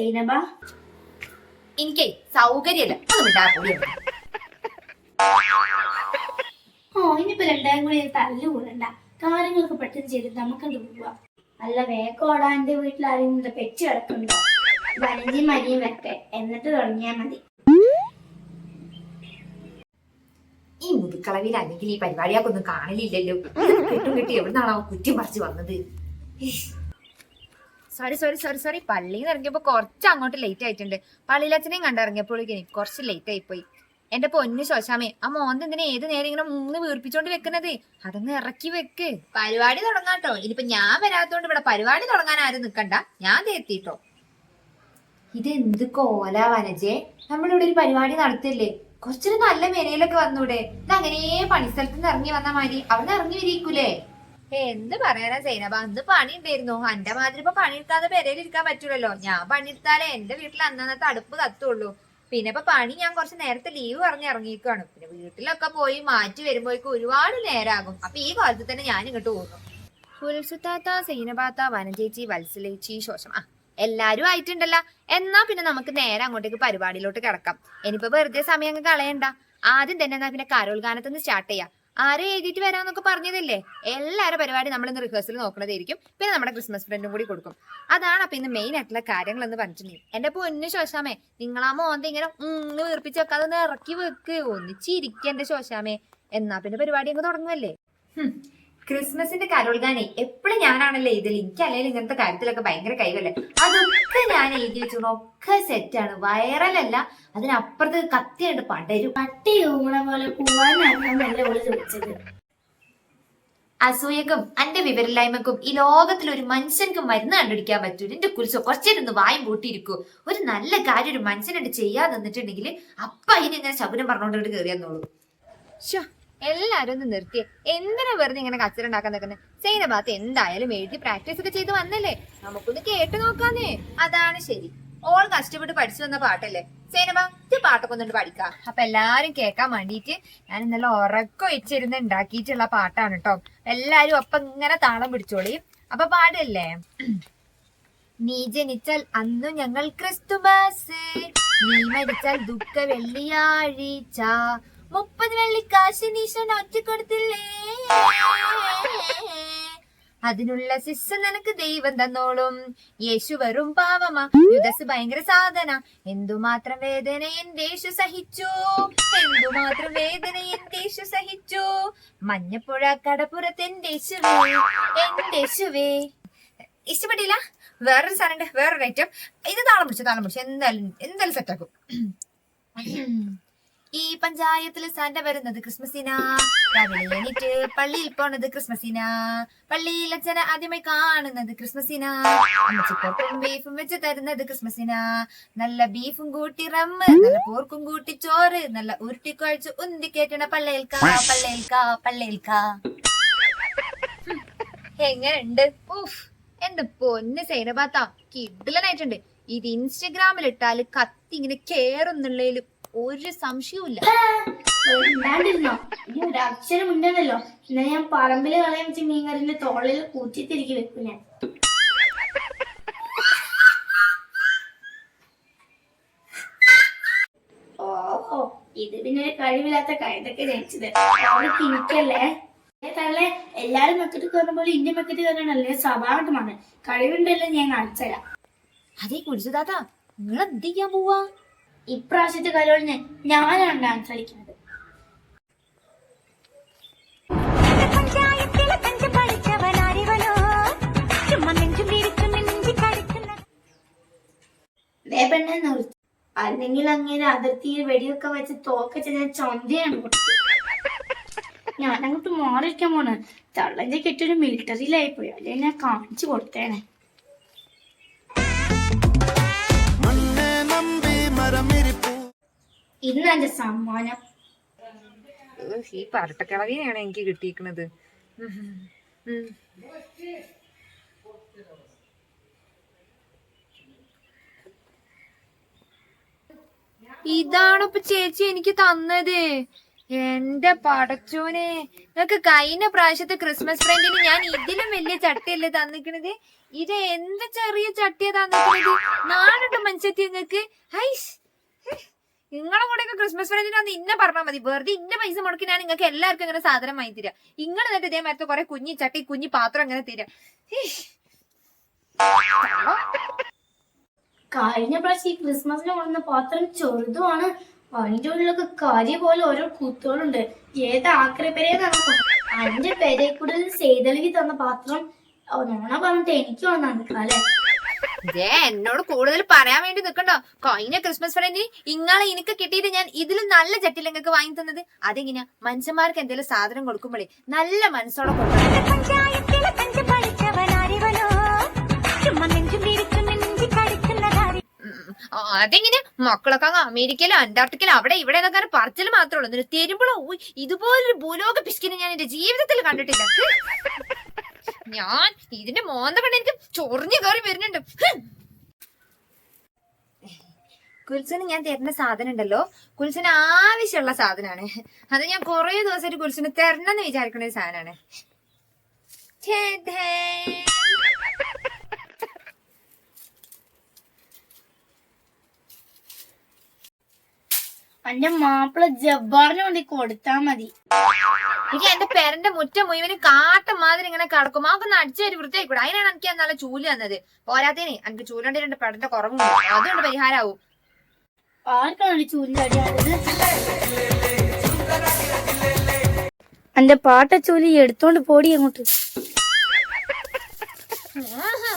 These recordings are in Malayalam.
സൈനബ എനിക്കേ വിട്ടാ ഓ ഇനിയിപ്പോ രണ്ടാം കൂടി കാര്യങ്ങളൊക്കെ പെട്ടെന്ന് ചെയ്ത് നമുക്കത് പോവാ. അല്ല വേക്കോടാ എന്റെ വീട്ടിൽ ആരെങ്കിലും പെറ്റ് കിടക്കുന്നുണ്ടോ? വനഞ്ചി മരിയും വെക്കെ എന്നിട്ട് തുടങ്ങിയാ മതി. ഈ മുതുക്കളവിൽ അല്ലെങ്കിൽ ഈ പരിപാടിയാക്കൊന്നും കാണലില്ലല്ലോ കിട്ടും കിട്ടി എവിടുന്നാണോ കുറ്റി മറിച്ച് വന്നത്? സോറി സോറി സോറി സോറി പള്ളിയിൽ നിന്ന് ഇറങ്ങിയപ്പോ കുറച്ച് അങ്ങോട്ട് ലേറ്റ് ആയിട്ടുണ്ട്. പള്ളിയിലച്ഛനെയും കണ്ടിറങ്ങിയപ്പോഴേക്കും കുറച്ച് ലേറ്റ് ആയിപ്പോയി എന്റെ പൊന്നു ശോശാമേ ആ മോന്ത് എന്തിനാ ഏത് നേരം ഇങ്ങനെ മൂന്ന് വീർപ്പിച്ചോണ്ട് വെക്കുന്നത്? അതൊന്ന് ഇറക്കി വെക്ക്. പരിപാടി തുടങ്ങാട്ടോ ഇനിയിപ്പൊ ഞാൻ വരാത്തോണ്ട് ഇവിടെ പരിപാടി തുടങ്ങാൻ ആരും നിക്കണ്ട. ഞാൻ ദേ ഇത് ഇതെന്ത് കോല വനജേ. നമ്മളിവിടെ ഒരു പരിപാടി നടത്തില്ലേ? കുറച്ചൊരു നല്ല മെനയിലൊക്കെ വന്നൂടെ. ഇത് അങ്ങനെ പണിസ്ഥലത്ത് നിന്ന് ഇറങ്ങി വന്ന മാതിരി. അവിടെ ഇറങ്ങി വരിക്കൂലേ എന്ത് പറയാനാ സൈനബ അന്ന് പണി ഉണ്ടായിരുന്നു എന്റെ മാതിരി ഇപ്പൊ പണിയെടുക്കാതെ പെരയിലിരിക്കാൻ പറ്റൂലല്ലോ. ഞാൻ പണിയെടുത്താലേ എന്റെ വീട്ടിൽ അന്നന്ന തടുപ്പ് കത്തുള്ളൂ. പിന്നെ ഇപ്പൊ പണി ഞാൻ കുറച്ച് നേരത്തെ ലീവ് പറഞ്ഞ് ഇറങ്ങിയിരിക്കുകയാണ് പിന്നെ വീട്ടിലൊക്കെ പോയി മാറ്റി വരുമ്പോഴേക്കും ഒരുപാട് നേരാകും. അപ്പൊ ഈ കാലത്ത് തന്നെ ഞാൻ ഇങ്ങോട്ട് പോകുന്നു. കുൽസുത്താത്ത സൈനബാത്ത വനചേച്ചി വത്സലേച്ചി ശോഷം ആ എല്ലാരും ആയിട്ടുണ്ടല്ലോ. എന്നാ പിന്നെ നമുക്ക് നേരെ അങ്ങോട്ടേക്ക് പരിപാടിയിലോട്ട് കിടക്കാം. ഇനിയിപ്പോ വെറുതെ സമയം കളയണ്ട. ആദ്യം തന്നെ എന്നാ പിന്നെ കരോൾ ഗാനത്തൊന്ന് സ്റ്റാർട്ട് ചെയ്യാം. ആരെ എഴുതിയിട്ട് വരാന്നൊക്കെ പറഞ്ഞതല്ലേ? എല്ലാവരുടെ പരിപാടി നമ്മൾ ഇന്ന് റിഹേഴ്സൽ നോക്കണതായിരിക്കും. പിന്നെ നമ്മുടെ ക്രിസ്മസ് ഫ്രണ്ടും കൂടി കൊടുക്കും. അതാണ് അപ്പൊ ഇന്ന് മെയിൻ ആയിട്ടുള്ള കാര്യങ്ങൾ എന്ന് പറഞ്ഞിട്ടുണ്ടെങ്കിൽ. എന്റെ പൊന്നു ശോശാമേ നിങ്ങളാ മോന്ത ഇങ്ങനെ ഉന്ന് വീർപ്പിച്ച് വെക്കാതെ ഒന്ന് ഇറക്കി വെക്ക്. ഒന്നിച്ചിരിക്കേണ്ട ശോശാമേ. എന്നാ പിന്നെ പരിപാടി അങ്ങ് തുടങ്ങുമല്ലേ. ക്രിസ്മസിന്റെ കരോൾ ഗാനേ എപ്പോഴും ഞാനാണല്ലോ ഇതിൽ എനിക്ക് അല്ലെങ്കിൽ ഇങ്ങനത്തെ കാര്യത്തിലൊക്കെ ഭയങ്കര കൈവല്ലേ? അതൊക്കെ ഞാൻ എഴുതി വെച്ചു ഒക്കെ സെറ്റാണ് വൈറലല്ല അതിനപ്പുറത്ത് കത്തിയുണ്ട് പടരും. പട്ടി ഊണ പോലെ ഓൾ ചോദിച്ചത്. അസൂയക്കും അന്റെ വിവരമില്ലായ്മക്കും ഈ ലോകത്തിൽ ഒരു മനുഷ്യൻക്ക് മരുന്ന് കണ്ടുപിടിക്കാൻ പറ്റൂ എന്റെ കുറിച്ച് കുറച്ചിരുന്ന് വായും പൂട്ടിയിരിക്കൂ. ഒരു നല്ല കാര്യം ഒരു മനുഷ്യനായിട്ട് ചെയ്യാതെ നിന്നിട്ടുണ്ടെങ്കിൽ അപ്പ അതിന് ഇങ്ങനെ പറഞ്ഞുകൊണ്ടിട്ട് പറഞ്ഞോണ്ട് കയറിയെന്നുള്ളൂ എല്ലാരും ഒന്ന് നിർത്തിയേ. എന്തിനാ വെറുതെ ഇങ്ങനെ കച്ചറ ഉണ്ടാക്കാൻ നിൽക്കുന്നത് സൈനഭാഗത്ത് എന്തായാലും എഴുതി പ്രാക്ടീസ് ഒക്കെ ചെയ്ത് വന്നല്ലേ? നമുക്കൊന്ന് കേട്ട് നോക്കാന്നേ. അതാണ് ശരി. ഓൾ കഷ്ടപ്പെട്ട് പഠിച്ചു വന്ന പാട്ടല്ലേ? സൈനബ ഇത് പാട്ടൊക്കെ ഒന്നുകൊണ്ട് പഠിക്കാം. അപ്പൊ എല്ലാരും കേൾക്കാൻ വേണ്ടിയിട്ട് ഞാൻ ഇന്നലെ ഉറക്കം വെച്ചിരുന്ന് ഉണ്ടാക്കിയിട്ടുള്ള പാട്ടാണ് കേട്ടോ എല്ലാരും ഒപ്പം ഇങ്ങനെ താളം പിടിച്ചോളി. അപ്പൊ പാടല്ലേ? നീ ജനിച്ചാൽ അന്നു ഞങ്ങൾ ക്രിസ്തുമസ്. നീ മരിച്ചാൽ ദുഃഖ വെള്ളിയാഴ്ച മുപ്പത് വെള്ളിക്കാശ് നീശൻ ഒറ്റ കൊടുത്തില്ലേ? അതിനുള്ള സിസ് നിനക്ക് ദൈവം തന്നോളും. യേശു വെറും പാവമാ. യുദസ് ഭയങ്കര സാധന. എന്തുമാത്രം വേദന എന്റെ യേശു സഹിച്ചു? എന്തുമാത്രം വേദന എന്റെ യേശു സഹിച്ചു? മഞ്ഞപ്പുഴ കടപ്പുറത്ത് എന്റെ എന്റെ ഇഷ്ടപ്പെട്ടില്ല? വേറൊരു സാധനം വേറൊരു ഐറ്റം ഇത് താളം പിടിച്ചു താളം പിടിച്ചു. എന്തായാലും എന്തായാലും സെറ്റാക്കും ഈ പഞ്ചായത്തിൽ സാന്റ വരുന്നത് ക്രിസ്മസിനാ. രാവിലെ എണീറ്റ് പള്ളിയിൽ പോണത് ക്രിസ്മസിനാ. പള്ളിയിൽ അച്ഛനെ ആദ്യമായി കാണുന്നത് ക്രിസ്മസിനാ. അമ്മച്ചിക്കൊപ്പം ബീഫും വെച്ച് തരുന്നത് ക്രിസ്മസിനാ. നല്ല ബീഫും കൂട്ടി റമ്മ് നല്ല പോർക്കും കൂട്ടി ചോറ് നല്ല ഉരുട്ടിക്കുഴച്ച് ഉന്തി കേട്ടണ പള്ളേൽക്കാ പള്ളേൽക്കാ പള്ളേൽക്കാ എങ്ങനെയുണ്ട് ഊഫ് എന്റെ പൊന്ന് സൈനബാത്ത. കിഡിലനായിട്ടുണ്ട് ഇത് ഇൻസ്റ്റഗ്രാമിൽ ഇട്ടാൽ കത്തി ഇങ്ങനെ കേറുന്നുള്ളതിൽ ഒരു സംശയവും ഉണ്ടാണ്ടിരുന്നോ ഇനി ഒരു അക്ഷരം എന്നാ ഞാൻ പറമ്പിൽ കളയാൻ വെച്ച മീൻകറിന്റെ തോളിൽ കൂച്ചിത്തിരിക്കി വെക്കും ഞാൻ ഓ ഇത് പിന്നെ ഒരു കഴിവില്ലാത്ത കഴുതൊക്കെ ജനിച്ചത്. അവിടെ തിരിക്കല്ലേ തള്ളെ എല്ലാരും കയറുന്ന പോലെ ഇന്ത്യ മെക്കറ്റ് കയറണല്ലേ സ്വാഭാവികമാണ് കഴിവുണ്ടല്ലോ ഞാൻ കാണിച്ചുതരാം. അതേ കുടിച്ചു താത്ത നിങ്ങൾ എന്ത് ചെയ്യാൻ പോവാ? ഇപ്രാവശ്യത്തെ കലോളിന് ഞാനാണ് ഡാൻസ് കളിക്കുന്നത്. വേപ്പെണ്ണ നിർത്തി അല്ലെങ്കിൽ അങ്ങനെ അതിർത്തിയിൽ വെടിയൊക്കെ വെച്ച് തോക്ക ഞാൻ ചൊന്തയാണ് ഞാനങ്ങോട്ട് ഞാൻ അങ്ങോട്ട് മാറിയിരിക്കാൻ പോണ. തള്ളന്റെ കെട്ടൊരു മിലിറ്ററിയിലായി പോയി. അല്ലെങ്കിൽ ഞാൻ കാണിച്ചു കൊടുത്തേനെ. ഇന്ന് എന്റെ സമ്മാനം. ഈ പരട്ടക്കിളവിനെയാണ് എനിക്ക് കിട്ടിയിരിക്കുന്നത് ഇതാണ് ഇപ്പൊ ചേച്ചി എനിക്ക് തന്നത്. എന്റെ പടച്ചോനെ നിങ്ങക്ക് കഴിഞ്ഞ പ്രാവശ്യത്തെ ക്രിസ്മസ് ഫ്രണ്ടിന് ഞാൻ ഇതിലും വലിയ ചട്ടിയല്ലേ തന്നിക്കണത്? ഇത് എന്ത് ചെറിയ ചട്ടിയാ തന്നിക്കണത്? നാടുണ്ട് മനുഷ്യത്തി നിങ്ങക്ക്. ഹൈസ് നിങ്ങളെ കൂടെ ക്രിസ്മസ് ഫ്രണ്ടിന് വന്ന് ഇന്ന പറഞ്ഞാൽ മതി. വെറുതെ ഇന്ന പൈസ മുടക്കി ഞാൻ നിങ്ങൾക്ക് എല്ലാവർക്കും ഇങ്ങനെ സാധനം വാങ്ങി തരിക നിങ്ങൾ എന്നിട്ട് ഇതേ മരത്ത് കുറെ കുഞ്ഞി ചട്ടി കുഞ്ഞി പാത്രം അങ്ങനെ തരിക. കഴിഞ്ഞ പ്രാവശ്യം ഈ ക്രിസ്മസിന് കൊണ്ടുവന്ന പാത്രം ചെറുതുമാണ്. അതിന്റെ ഉള്ളിലൊക്കെ കാര്യ പോലെ ഓരോ കുത്തുകളുണ്ട്. ഏത് ആക്രപ്പെരേന്നാണ് അതിന്റെ പേരെ കൂടുതൽ ചെയ്തലകി തന്ന പാത്രം. നോണ പറഞ്ഞിട്ട് എനിക്ക് വന്നാണ് അല്ലെ? ദേ എന്നോട് കൂടുതൽ പറയാൻ വേണ്ടി നിൽക്കണ്ടോ കഴിഞ്ഞ ക്രിസ്മസ് ഫ്രണ്ടിന് ഇങ്ങളെ എനിക്ക് കിട്ടിയിട്ട് ഞാൻ ഇതിലും നല്ല ചട്ടിൽ നിങ്ങൾക്ക് വാങ്ങി തന്നത്. അതെങ്ങനെയാ? മനുഷ്യന്മാർക്ക് എന്തെങ്കിലും സാധനം കൊടുക്കുമ്പോഴേ നല്ല മനസ്സോടെ അതെങ്ങനെ? മക്കളൊക്കെ അങ്ങ് അമേരിക്കയിലും അന്റാർട്ടിക്കയിലും അവിടെ ഇവിടെ എന്നൊക്കെ പറച്ചിൽ മാത്രമേ ഉള്ളൂ. തരുമ്പോഴോ ഇതുപോലൊരു ഭൂലോക പിശുക്കിനെ ഞാൻ എന്റെ ജീവിതത്തിൽ കണ്ടിട്ടില്ല. ഞാൻ ഇതിന്റെ മോന്ത കണ്ട് എനിക്ക് ചൊറിഞ്ഞു കയറി വരുന്നുണ്ട്. കുൽസിന് ഞാൻ തരുന്ന സാധനം ഉണ്ടല്ലോ. കുൽസിന് ആവശ്യമുള്ള സാധനമാണ് അത് ഞാൻ കുറേ ദിവസമായിട്ട് കുൽസിന് തരണം എന്ന് വിചാരിക്കുന്ന ഒരു സാധനമാണ് എന്റെ മാപ്പിള ജബ്ബാറിന് വേണ്ടി കൊടുത്താ മതി. എനിക്ക് എന്റെ പേരന്റെ മുറ്റം മുഴുവനും കാട്ടം മാതിരി ഇങ്ങനെ കിടക്കും. അതൊക്കെ അടിച്ചു വൃത്തി വൃത്തിയായിക്കൂടെ അതിനാണ് എനിക്ക് നല്ല ചൂൽ തന്നത്. പോരാത്തേനെ എനിക്ക് ചൂലണ്ടി രണ്ട് പെടന്റെ കുറവുണ്ട്. അതുകൊണ്ട് പരിഹാരമാവും ആർക്കാണ് ചൂലിന്റെ അടിയാണത് എന്റെ പാട്ടച്ചൂലി എടുത്തോണ്ട് പോടി അങ്ങോട്ട്. ആഹാ,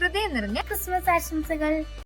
ഹൃദയം നിറഞ്ഞ ക്രിസ്മസ് ആശംസകൾ.